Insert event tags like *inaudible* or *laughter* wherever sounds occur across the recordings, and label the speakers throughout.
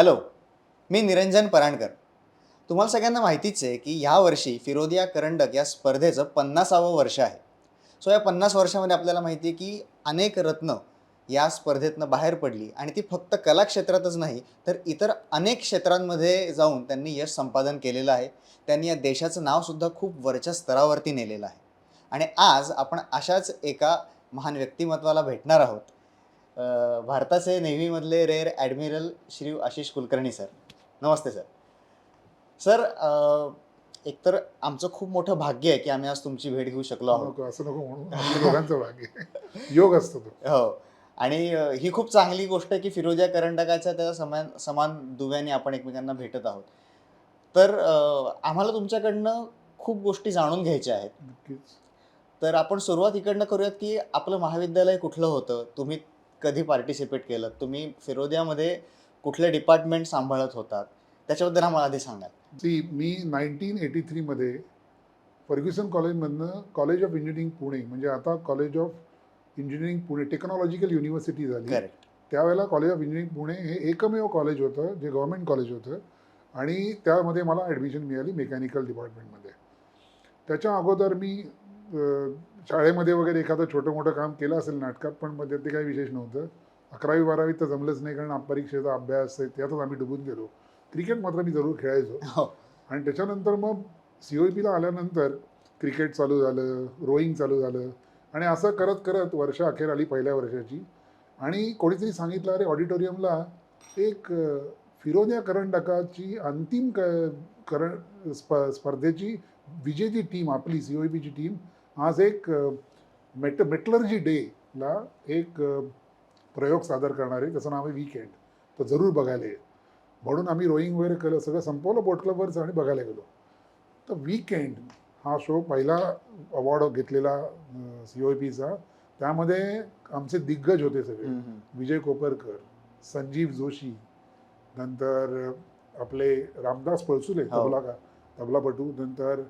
Speaker 1: Hello मी निरंजन परांडकर तुम्हाला सगळ्यांना माहितीच आहे की ह्या वर्षी फिरोदिया करंडक या स्पर्धेचं पन्नासावं वर्ष आहे. सो या पन्नास वर्षामध्ये आपल्याला माहिती आहे की अनेक रत्न या स्पर्धेतनं बाहेर पडली आणि ती फक्त कला क्षेत्रातच नाही तर इतर अनेक क्षेत्रांमध्ये जाऊन त्यांनी यश संपादन केलेलं आहे. त्यांनी या देशाचं नावसुद्धा खूप वरच्या स्तरावरती नेलेलं आहे. आणि आज आपण अशाच एका महान व्यक्तिमत्वाला भेटणार आहोत. भारताचे नेव्हीमधले rear admiral Shri Ashish Kulkarni sir. नमस्ते सर. सर एकतर आमचं खूप मोठं भाग्य आहे की आम्ही आज तुमची भेट घेऊ शकलो आहोत.
Speaker 2: असं नको म्हणून दोघांचं भाग्य. योग असतो तो.
Speaker 1: हो. आणि ही खूप चांगली गोष्ट आहे की फिरोजा करंडकाच्या त्या समान समान दुव्याने आपण एकमेकांना भेटत आहोत. तर आम्हाला तुमच्याकडनं खूप गोष्टी जाणून घ्यायच्या आहेत. तर आपण सुरुवात इकडनं करूयात की आपलं महाविद्यालय कुठलं होतं? तुम्ही कधी पार्टिसिपेट केलं? तुम्ही फिरोदियामध्ये कुठले डिपार्टमेंट सांभाळत होतात? त्याच्याबद्दल आम्हाला आधी सांगाल.
Speaker 2: ती मी नाईन्टीन एटी थ्रीमध्ये फर्ग्युसन कॉलेजमधनं कॉलेज ऑफ इंजिनिअरिंग पुणे म्हणजे आता college of engineering Pune technological university झाली. त्यावेळेला कॉलेज ऑफ इंजिनिअरिंग पुणे हे एकमेव कॉलेज होतं जे गव्हर्मेंट कॉलेज होतं. आणि त्यामध्ये मला ॲडमिशन मिळाली मेकॅनिकल डिपार्टमेंटमध्ये त्याच्या अगोदर मी शाळेमध्ये वगैरे एखादं छोटं मोठं काम केलं असेल नाटकात पण मध्ये ते काही विशेष नव्हतं. अकरावी बारावीत तर जमलंच नाही कारण परीक्षेचा अभ्यास आहे त्यातच आम्ही डुबून गेलो. क्रिकेट मात्र मी जरूर खेळायचो.
Speaker 1: हो.
Speaker 2: आणि त्याच्यानंतर मग सी ओ पीला आल्यानंतर क्रिकेट चालू झालं रोईंग चालू झालं आणि असं करत करत वर्ष अखेर आली पहिल्या वर्षाची. आणि कोणीतरी सांगितलं अरे ऑडिटोरियमला एक फिरोदिया करंडकाची अंतिम क करण स्प स्पर्धेची विजेती टीम आपली सी ओ पीची टीम आज एक मेट मेटलर्जी डेला एक प्रयोग सादर करणार आहे त्याचं नाव आहे वीकेंड. तर जरूर बघायला ये म्हणून आम्ही रोईंग वगैरे केलं सगळं संपवलं बोट क्लबवरचं आणि बघायला गेलो. तर वीकेंड हा शो पहिला अवॉर्ड घेतलेला सी ओ पीचा त्यामध्ये आमचे दिग्गज होते सगळे. विजय कोपरकर संजीव जोशी नंतर आपले रामदास पळसुले
Speaker 1: हो.
Speaker 2: तबला का तबलापटू नंतर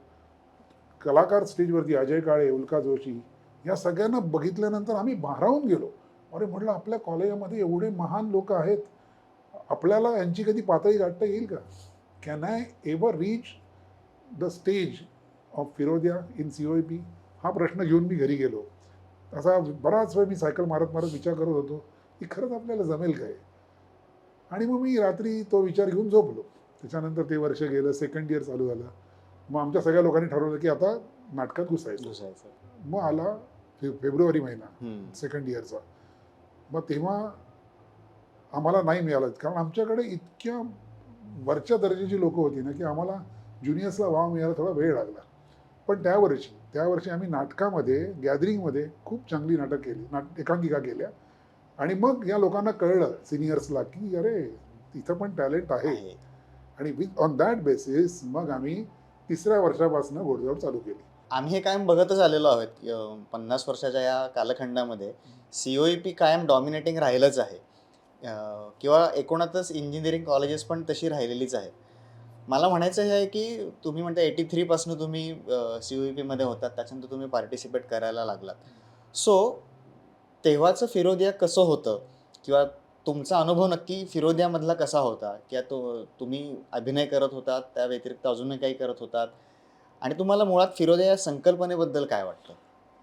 Speaker 2: कलाकार स्टेजवरती अजय काळे उल्का जोशी या सगळ्यांना बघितल्यानंतर आम्ही भारावून गेलो. अरे म्हटलं आपल्या कॉलेजमध्ये एवढे महान लोक आहेत. आपल्याला यांची कधी पातळी गाठता येईल का? Can I ever reach the stage of Firodia in C O P हा प्रश्न घेऊन मी घरी गेलो. असा बराच वेळ मी सायकल मारत मारत विचार करत होतो की खरंच आपल्याला जमेल काय? आणि मग मी रात्री तो विचार घेऊन झोपलो. त्याच्यानंतर ते वर्ष गेलं सेकंड इयर चालू झालं. मग आमच्या सगळ्या लोकांनी ठरवलं की आता नाटकात घुसायचं. मग आला फे फेब्रुवारी महिना. सेकंड इयरचा मग तेव्हा आम्हाला नाही मिळालं कारण आमच्याकडे इतक्या वरच्या दर्जाची लोकं होती ना की आम्हाला ज्युनियर्सला वाव मिळायला थोडा वेळ लागला पण त्या वर्षी त्या वर्षी आम्ही नाटकामध्ये गॅदरिंगमध्ये खूप चांगली नाटक केली नाट एकांकिका केल्या आणि मग या लोकांना कळलं सिनियर्सला की अरे इथं पण टॅलेंट आहे. आणि विथ ऑन दॅट बेसिस मग आम्ही तिसऱ्या वर्षापासून घोडदौड चालू केली.
Speaker 1: आम्ही हे कायम बघतच आलेलो आहोत. पन्नास वर्षाच्या या कालखंडामध्ये सी ओ पी कायम डॉमिनेटिंग राहिलंच आहे. किंवा एकूणातच इंजिनिअरिंग कॉलेजेस पण तशी राहिलेलीच आहेत. मला म्हणायचं हे आहे की तुम्ही म्हणता एटी थ्रीपासून तुम्ही सी ओ पीमध्ये होतात. त्याच्यानंतर तुम्ही पार्टिसिपेट करायला लागलात. सो तेव्हाचं फिरोदिया कसं होतं? किंवा तुमचा अनुभव नक्की फिरोदियामधला कसा होता? किंवा तो तुम्ही अभिनय करत होतात त्या व्यतिरिक्त अजूनही काही करत होतात? आणि तुम्हाला मुळात फिरोदिया या संकल्पनेबद्दल काय वाटतं?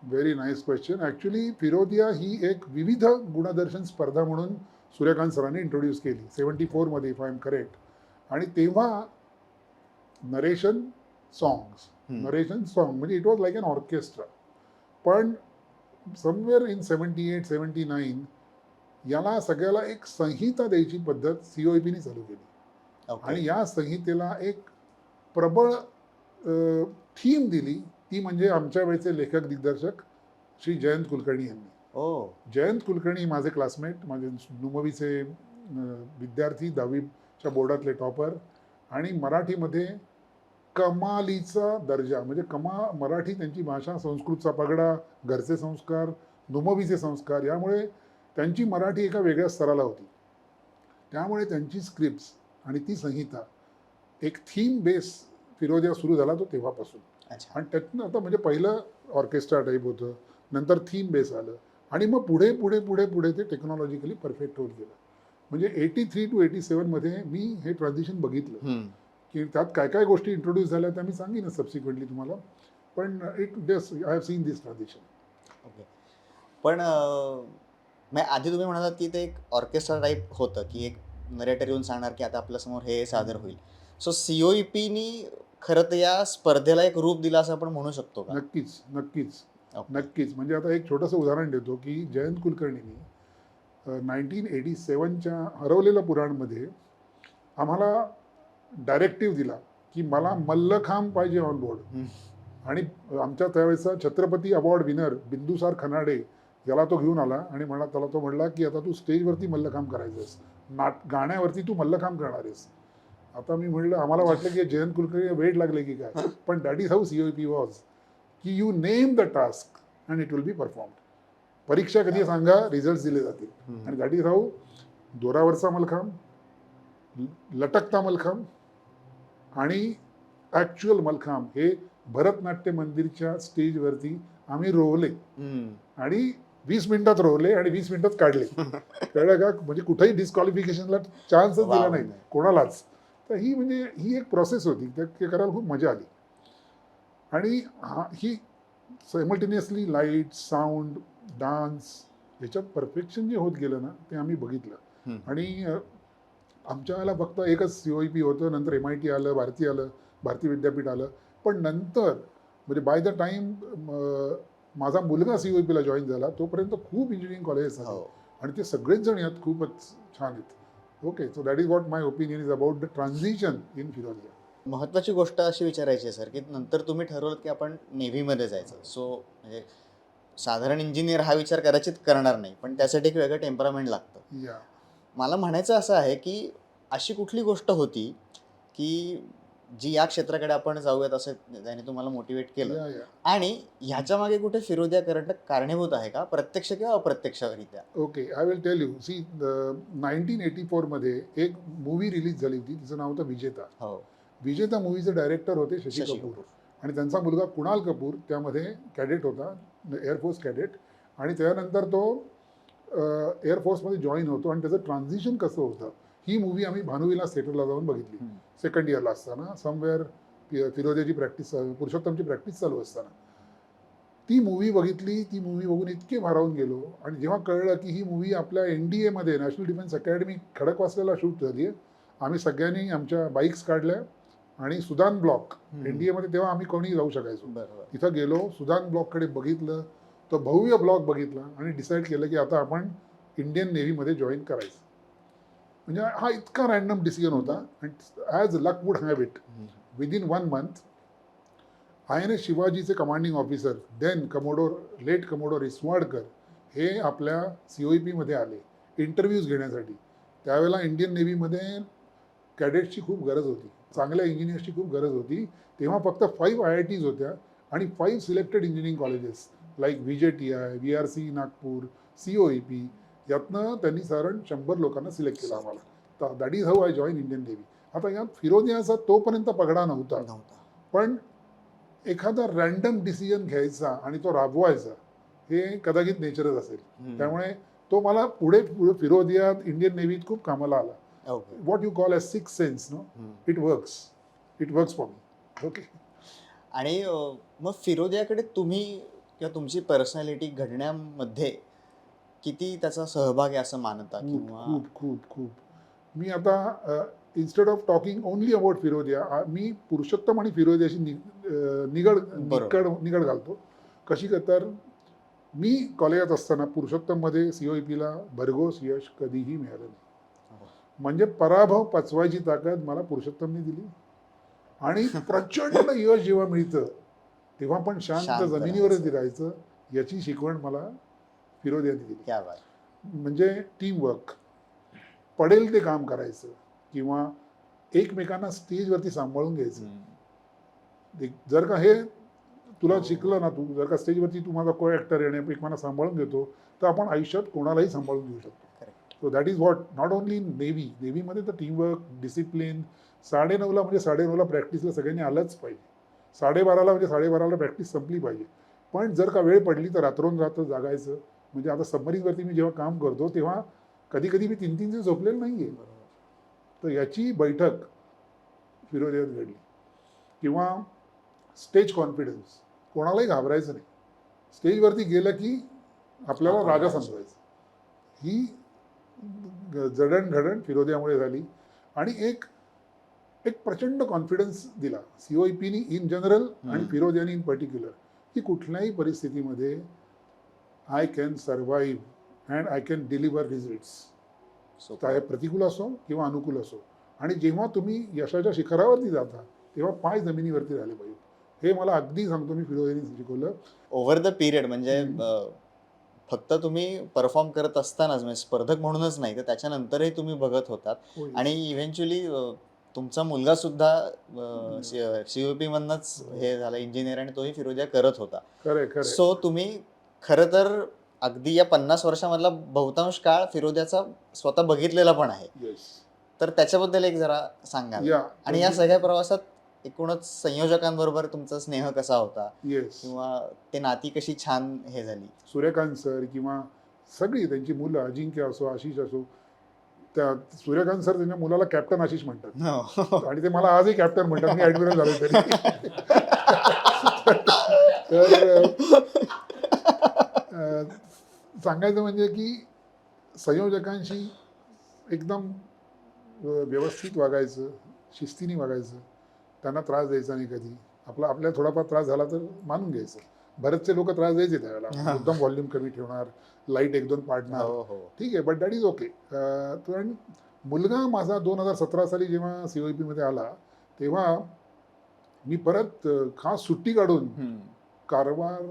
Speaker 2: Very nice question actually Firodia ही एक विविध गुणदर्शन स्पर्धा म्हणून सूर्यकांत सरांनी इंट्रोड्यूस केली. सेवन्टी फोरमध्ये इफ आय एम करेक्ट आणि तेव्हा नरेशन सॉंग्स. नरेशन सॉंग म्हणजे it was like an orchestra पण somewhere in seventy eight seventy nine याला सगळ्याला एक संहिता द्यायची पद्धत सी ओ पीने चालू केली.
Speaker 1: ओके
Speaker 2: आणि या संहितेला एक प्रबळ थीम दिली. ती म्हणजे आमच्या वेळचे लेखक दिग्दर्शक श्री जयंत कुलकर्णी यांनी. जयंत कुलकर्णी माझे क्लासमेट माझे नुमवीचे विद्यार्थी दहावीच्या बोर्डातले टॉपर आणि मराठीमध्ये कमालीचा दर्जा म्हणजे कमा मराठी त्यांची भाषा संस्कृतचा पगडा घरचे संस्कार नुमवीचे संस्कार यामुळे त्यांची मराठी एका वेगळ्या स्तराला होती. त्यामुळे त्यांची स्क्रिप्ट्स आणि ती संहिता एक थीम बेस फिरोदिया सुरू झाला तो तेव्हापासून. आणि त्यातनं आता म्हणजे पहिलं ऑर्केस्ट्रा टाईप होतं नंतर थीम बेस आलं आणि मग पुढे पुढे पुढे पुढे ते टेक्नॉलॉजिकली परफेक्ट होत गेलं. म्हणजे एटी थ्री टू एटी सेवनमध्ये मी हे ट्रान्झिशन बघितलं. की त्यात काय काय गोष्टी इंट्रोड्यूस झाल्या त्या मी सांगेनच सबसिक्वेंटली तुम्हाला. पण it just I have seen this transition
Speaker 1: okay पण मग आधी तुम्ही म्हणालात की ते एक ऑर्केस्ट्रा टाईप होतं की एक नरेटर येऊन सांगणार की आता आपल्यासमोर हे सादर होईल. सो सीओईपीनी खरं तर या स्पर्धेला एक रूप दिलं असं आपण म्हणू शकतो का?
Speaker 2: नक्कीच नक्कीच. नक्कीच. म्हणजे आता एक छोटंसं उदाहरण देतो की जयंत कुलकर्णींनी नाईन्टीन एटी सेवनच्या हरवलेल्या पुराणमध्ये आम्हाला डायरेक्टिव्ह दिला की मला मल्लखांब पाहिजे ऑन बोर्ड. आणि आमच्या त्यावेळेचा छत्रपती अवॉर्ड विनर बिंदुसार खनाडे याला तो घेऊन आला आणि म्हणा त्याला तो म्हणला की आता तू स्टेजवरती मल्लखांब करायचंस नाट गाण्यावरती तू मल्लखांब करणार आहेस. आता मी म्हणलं आम्हाला वाटलं की जयंत कुलकर्णी वेळ लागले की काय. पण that is how C O P was की you name the task and it will be performed परीक्षा कधी सांगा रिझल्ट दिले जातील. आणि दॅट इज हाऊ दोरावरचा मलखांब लटकता मलखांब आणि ॲक्च्युअल मलखांब. हे भरतनाट्य मंदिरच्या स्टेजवरती आम्ही रोवले. आणि वीस मिनिटात रोवले आणि वीस मिनिटात काढले. *laughs* कळलं का? म्हणजे कुठेही डिस्क्वालिफिकेशनला चान्सच दिला. नाही. कोणालाच. तर ही म्हणजे ही एक प्रोसेस होती. त्या ते करायला खूप मजा आली. आणि हा ही सायमल्टेनियसली लाइट साऊंड डान्स याच्यात परफेक्शन जे होत गेलं ना ते आम्ही बघितलं. आणि आमच्या वेळेला फक्त एकच सी ओ पी होतं. नंतर एम आय टी आलं भारती आलं भारती विद्यापीठ आलं. पण नंतर म्हणजे बाय द टाईम माझा मुलगा सी पीला जॉईन झाला तोपर्यंत खूप इंजिनिअरिंग कॉलेजेस
Speaker 1: हो.
Speaker 2: आहेत आणि ते सगळेच जण यात खूपच छान आहेत. Okay so that is what my opinion is about the transition in Firodia
Speaker 1: महत्वाची गोष्ट अशी विचारायची आहे सर की नंतर तुम्ही ठरवलं की आपण नेव्हीमध्ये जायचं. सो म्हणजे साधारण इंजिनियर हा विचार कदाचित करणार नाही पण त्यासाठी एक वेगळं टेम्परामेंट लागतं.
Speaker 2: या
Speaker 1: मला म्हणायचं असं आहे की अशी कुठली गोष्ट होती की जी या क्षेत्राकडे आपण जाऊयात असं त्याने तुम्हाला मोटिवेट केलं. आणि ह्याच्या मागे कुठे फिरोदिया करंटक कारणीभूत आहे का? प्रत्यक्ष किंवा अप्रत्यक्षरित्या?
Speaker 2: Okay I will tell you see nineteen eighty फोरमध्ये एक मूवी रिलीज झाली होती. तिचं नाव होतं विजेता.
Speaker 1: हो.
Speaker 2: विजेता मूवीचे डायरेक्टर होते शशी
Speaker 1: कपूर.
Speaker 2: आणि त्यांचा मुलगा कुणाल कपूर त्यामध्ये कॅडेट होता एअरफोर्स कॅडेट आणि त्यानंतर तो एअरफोर्समध्ये जॉईन होतो. आणि त्याचं ट्रान्झिशन कसं होतं? ही मूवी आम्ही भानुविलास थिएटरला जाऊन बघितली. सेकंड इयरला असताना समवेअर फिरोजाची प्रॅक्टिस पुरुषोत्तमची प्रॅक्टिस चालू असताना. ती मूवी बघितली ती मूवी बघून इतके भारावून गेलो आणि जेव्हा कळलं की ही मूवी आपल्या एन डी एमध्ये नॅशनल डिफेन्स अकॅडमी खडकवासल्याला शूट झाली आहे. आम्ही सगळ्यांनी आमच्या बाईक्स काढल्या आणि सुदान ब्लॉक. एन डी एमध्ये तेव्हा आम्ही कोणी जाऊ शकायचो. तिथं गेलो सुदान ब्लॉककडे बघितलं तो भव्य ब्लॉक बघितला आणि डिसाईड केलं की आता आपण इंडियन नेव्हीमध्ये जॉईन करायचं. म्हणजे हा इतका रॅन्डम डिसिजन होता. And as luck would have it within one month I N S शिवाजीचे commanding officer then commodore late commodore Iswadkar हे आपल्या सी ओ पीमध्ये आले इंटरव्ह्यूज घेण्यासाठी. त्यावेळेला इंडियन नेव्हीमध्ये कॅडेट्सची खूप गरज होती. चांगल्या इंजिनियर्सची खूप गरज होती. तेव्हा फक्त फाईव्ह आय आय टीज होत्या आणि five selected engineering colleges like V J T I V R C Nagpur C O E P यातनं त्यांनी साधारण शंभर लोकांना सिलेक्ट केलं आम्हाला. That is how I join Indian navy. आता यात फिरोजियाचा तोपर्यंत पगडा नव्हता.
Speaker 1: नव्हता.
Speaker 2: पण एखादा रॅन्डम डिसिजन घ्यायचा आणि तो राबवायचा हे कदाचित नेचरच असेल. त्यामुळे तो मला पुढे फिरोदियात इंडियन नेव्हीत खूप कामाला आला. What you call S six sense no. It works it works for me okay
Speaker 1: आणि मग फिरोदियाकडे तुम्ही किंवा तुमची पर्सनॅलिटी घडण्यामध्ये किती त्याचा सहभाग आहे असं मानता
Speaker 2: खूप
Speaker 1: किंवा
Speaker 2: खूप खूप खूप मी आता instead of talking only about Firodia मी पुरुषोत्तम आणि फिरोदियाशी निगड. निकड निगड घालतो कशी तर मी कॉलेजात असताना पुरुषोत्तममध्ये सी ओ पीला भरघोस यश कधीही मिळालं नाही. म्हणजे पराभव पचवायची ताकद मला पुरुषोत्तमने दिली आणि *laughs* प्रचंड यश जेव्हा मिळतं तेव्हा पण शांत जमिनीवरच.
Speaker 1: राहायचं
Speaker 2: याची शिकवण मला फिरोदियाने दिली.
Speaker 1: क्या बात.
Speaker 2: म्हणजे टीमवर्क पडेल ते काम करायचं किंवा एकमेकांना स्टेजवरती सांभाळून घ्यायचं. एक- जर का हे तुला
Speaker 1: हो.
Speaker 2: शिकलं ना तू जर का स्टेजवरती तू माझा को ॲक्टर आणि एकमेकांना सांभाळून घेतो तर आपण आयुष्यात कोणालाही सांभाळून घेऊ शकतो.
Speaker 1: Correct.
Speaker 2: So that is what not only navy नेव्हीमध्ये तर टीमवर्क डिसिप्लिन साडेनऊला म्हणजे साडेनऊला प्रॅक्टिसला सगळ्यांनी आलंच पाहिजे. साडेबाराला म्हणजे साडेबाराला प्रॅक्टिस संपली पाहिजे. पण जर का वेळ पडली तर रात्रोन रात्र जागायचं म्हणजे आता सबमरीनवरती मी जेव्हा काम करतो तेव्हा कधी कधी मी तीन तीन दिवस झोपलेलो नाहीये. तर याची बैठक फिरोदियात घडली. किंवा स्टेज कॉन्फिडन्स कोणालाही घाबरायचं नाही. स्टेजवरती गेलं की आपल्याला राजा. समजायचं ही जडणघडण फिरोदियामुळे झाली आणि एक एक प्रचंड कॉन्फिडन्स दिला. सीओ पीनी इन जनरल आणि. फिरोदियानी इन पर्टिक्युलर की कुठल्याही परिस्थितीमध्ये I can survive and I can deliver results चाहे प्रतिकूल असो किंवा अनुकूल असो. आणि जेव्हा तुम्ही यशाच्या शिखरावरती जाता तेव्हा पाय जमिनीवरती राहिले पाहिजे हे मला अगदी सांगतो मी फिरोदियानी शिकवलं.
Speaker 1: ओव्हर द पिरियड म्हणजे फक्त तुम्ही परफॉर्म करत असतानाच म्हणजे स्पर्धक म्हणूनच नाही तर त्याच्यानंतरही तुम्ही बघत होतात. आणि इव्हेंच्युअली तुमचा मुलगा सुद्धा सीओपी मधनच हे झाला इंजिनियर आणि तोही फिरोजा करत होता. सो तुम्ही खरं तर अगदी या पन्नास वर्षामधला बहुतांश काळ फिरोद्याचा स्वतः बघितलेला पण आहे. तर त्याच्याबद्दल एक जरा सांगा आणि या सगळ्या प्रवासात एकूणच संयोजकांबरोबर तुमचा स्नेह कसा होता? किंवा ते नाती कशी छान हे झाली?
Speaker 2: सूर्यकांत सर किंवा सगळी त्यांची मुलं अजिंक्य असो आशिष असो त्या सूर्यकांत सर त्यांच्या मुलाला कॅप्टन आशिष म्हणतात. आणि ते मला आजही कॅप्टन म्हणतात. मी ऍडमिरल झालो तरी. *laughs* तर सांगायचं म्हणजे की संयोजकांशी एकदम व्यवस्थित वागायचं शिस्तीने वागायचं. त्यांना त्रास द्यायचा नाही कधी. आपला आपल्याला थोडाफार त्रास झाला तर मानून घ्यायचं. बरेचसे लोक त्रास द्यायचे त्यावेळेला. एकदम व्हॉल्यूम कमी ठेवणार लाइट एक दोन पाडणार.
Speaker 1: हो हो.
Speaker 2: ठीक आहे बट दॅट इज ओके पण मुलगा माझा दोन हजार सतरा साली जेव्हा सी ओ मध्ये आला तेव्हा मी परत खास सुट्टी काढून. कारवार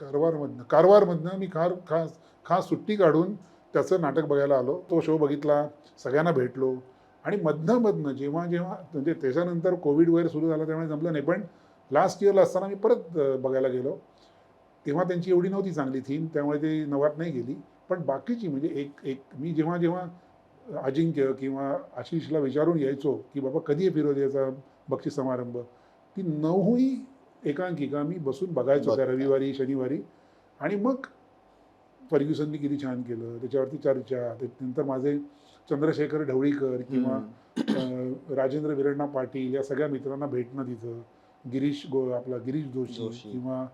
Speaker 2: कारवारमधनं कारवारमधनं मी खार खास खास सुट्टी काढून त्याचं नाटक बघायला आलो. तो शो बघितला सगळ्यांना भेटलो. आणि मधनं मधनं जेव्हा जेव्हा म्हणजे त्याच्यानंतर कोविड वगैरे सुरू झाला त्यामुळे जमलं नाही पण लास्ट इयरला असताना मी परत बघायला गेलो. तेव्हा त्यांची एवढी नव्हती चांगली थीम त्यामुळे ती नवात नाही गेली. पण बाकीची म्हणजे एक एक मी जेव्हा जेव्हा अजिंक्य किंवा आशिषला विचारून यायचो की बाबा कधी आहे फिरोदियाचा बक्षीस समारंभ ती नऊही एकांकिका मी बसून बघायचो त्या. रविवारी शनिवारी. आणि मग फर्ग्युसननी किती छान केलं. त्याच्यावरती चर्चा. त्यानंतर माझे चंद्रशेखर ढवळीकर किंवा राजेंद्र विरण्णा पाटील या सगळ्या मित्रांना भेटणं तिथं. गिरीश गो आपला गिरीश जोशी. किंवा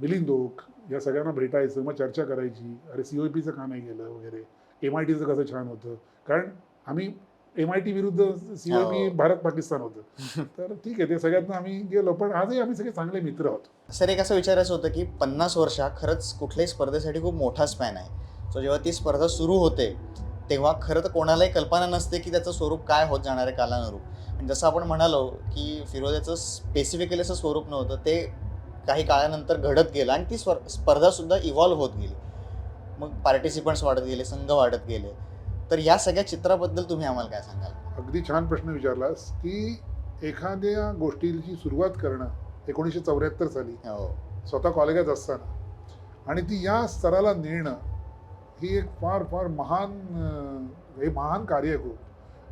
Speaker 2: मिलिंद ओक या सगळ्यांना भेटायचं. मग चर्चा करायची. अरे सी ओ पीचं का नाही गेलं वगैरे? एम आय टीचं कसं छान होतं? कारण आम्ही एम आय टी विरुद्ध सी ओ पी
Speaker 1: हो.
Speaker 2: भारत पाकिस्तान होतं. *laughs* तर ठीक आहे ते सगळ्यातनं आम्ही गेलो पण आजही आम्ही सगळे चांगले मित्र आहोत.
Speaker 1: सर एक असं विचारायचं होतं की पन्नास वर्ष खरंच कुठल्याही स्पर्धेसाठी खूप मोठा स्पॅन आहे. सो जेव्हा ती स्पर्धा सुरू होते तेव्हा खरं तर कोणालाही कल्पना नसते की त्याचं स्वरूप काय होत जाणार आहे कालानुरूप. आणि जसं आपण म्हणालो की फिरोजाचं स्पेसिफिकली असं स्वरूप नव्हतं ते काही काळानंतर घडत गेलं आणि ती स्पर्धासुद्धा इव्हॉल्व्ह होत गेली. मग पार्टिसिपंट्स वाढत गेले संघ वाढत गेले. तर या सगळ्या चित्राबद्दल तुम्ही आम्हाला काय सांगाल?
Speaker 2: अगदी छान प्रश्न विचारलास की एखाद्या गोष्टीची सुरुवात करणं एकोणीसशे चौऱ्याहत्तर साली
Speaker 1: हो.
Speaker 2: स्वतः कॉलेजात असताना आणि ती या स्तराला नेणं ही एक फार फार महान हे महान कार्य आहे खूप.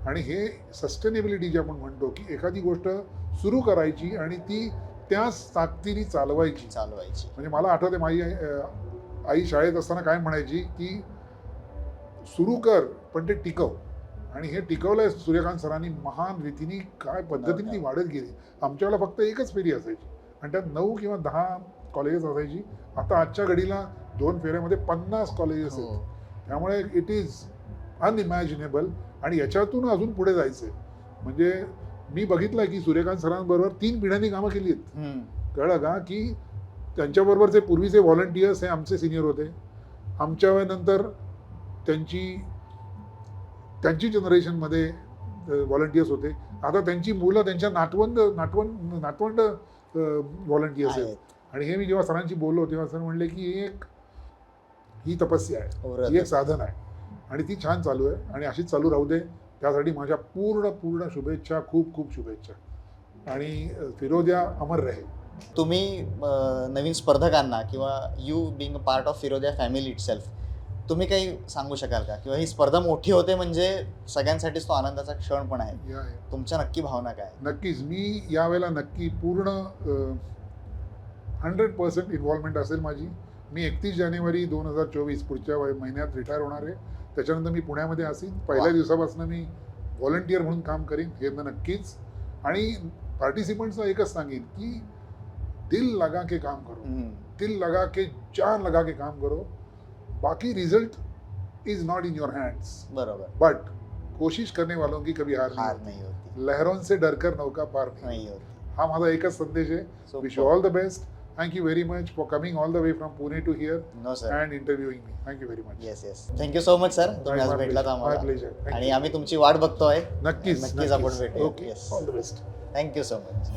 Speaker 2: आणि हे सस्टेनेबिलिटी जे आपण म्हणतो की एखादी गोष्ट सुरू करायची आणि ती त्याच ताकदीने चालवायची.
Speaker 1: चालवायची.
Speaker 2: म्हणजे मला आठवते माझी आई शाळेत असताना काय म्हणायची की सुरू कर पण ते टिकव. आणि हे टिकवलंय सूर्यकांत सरांनी महान रीतीने काय पद्धतीने ती वाढत गेली. आमच्या वेळेला फक्त एकच फेरी असायची. आणि त्यात नऊ किंवा दहा कॉलेजेस असायची. आता आजच्या घडीला दोन फेऱ्यामध्ये पन्नास कॉलेजेस आहेत.
Speaker 1: हो.
Speaker 2: त्यामुळे इट इज अनइमॅजिनेबल आणि याच्यातून अजून पुढे जायचंय. म्हणजे मी बघितलं की सूर्यकांत सरांबरोबर तीन पिढ्यांनी कामं केली आहेत. कळलं का? की त्यांच्याबरोबरचे पूर्वीचे व्हॉलंटियर्स हे आमचे सिनियर होते. आमच्या वेळेनंतर त्यांची त्यांची जनरेशनमध्ये व्हॉलंटियर्स होते. आता त्यांची मुलं त्यांच्या नातवंड नातवंड नातवंड व्हॉलंटियर्स आहेत. आणि हे मी जेव्हा सरांशी बोललो तेव्हा सर म्हणले की ही एक ही तपस्या आहे.
Speaker 1: औरत.
Speaker 2: ही एक साधन आहे. आणि ती छान चालू आहे. आणि अशीच चालू राहू दे. त्यासाठी माझ्या पूर्ण पूर्ण शुभेच्छा खूप खूप शुभेच्छा. आणि फिरोद्या अमर रहे.
Speaker 1: तुम्ही नवीन स्पर्धकांना किंवा you being a part of Firodia family itself तुम्ही काही सांगू शकाल का? किंवा ही स्पर्धा मोठी होते म्हणजे सगळ्यांसाठीच तो आनंदाचा क्षण पण आहे.
Speaker 2: या.
Speaker 1: तुमच्या नक्की भावना काय
Speaker 2: नक्कीच. मी यावेळेला नक्की पूर्ण हंड्रेड पर्सेंट इन्व्हॉल्वमेंट असेल माझी. मी एकतीस जानेवारी दोन हजार चोवीस पुढच्या वय- महिन्यात रिटायर होणार आहे. त्याच्यानंतर मी पुण्यामध्ये असेन. पहिल्या
Speaker 1: वा.
Speaker 2: दिवसापासून मी व्हॉलंटियर म्हणून काम करीन हे तर नक्कीच. आणि पार्टिसिपंट्सला एकच सांगेन की दिल लगा के काम करो.
Speaker 1: हम्म.
Speaker 2: दिल लगा के जान लगा के काम करो. बाकी result is not in your hands
Speaker 1: बरोबर.
Speaker 2: बट कोशिश करने वालों की कभी हार
Speaker 1: हार
Speaker 2: नहीं
Speaker 1: नाही होती.
Speaker 2: होती लहरों से डरकर नौका पार नहीं
Speaker 1: नाही होती.
Speaker 2: हा माझा एकच संदेश आहे
Speaker 1: So,
Speaker 2: wish you all the best thank you very much for coming all the way from Pune to here
Speaker 1: no sir
Speaker 2: and interviewing me thank you very much
Speaker 1: yes yes thank you so much sir तुम्ही आज भेटलात आम्हाला आणि आम्ही तुमची वाट बघतोय.
Speaker 2: नक्कीच
Speaker 1: नक्कीच आपण भेटूया.
Speaker 2: Okay
Speaker 1: Yes.
Speaker 2: All the best
Speaker 1: thank you so much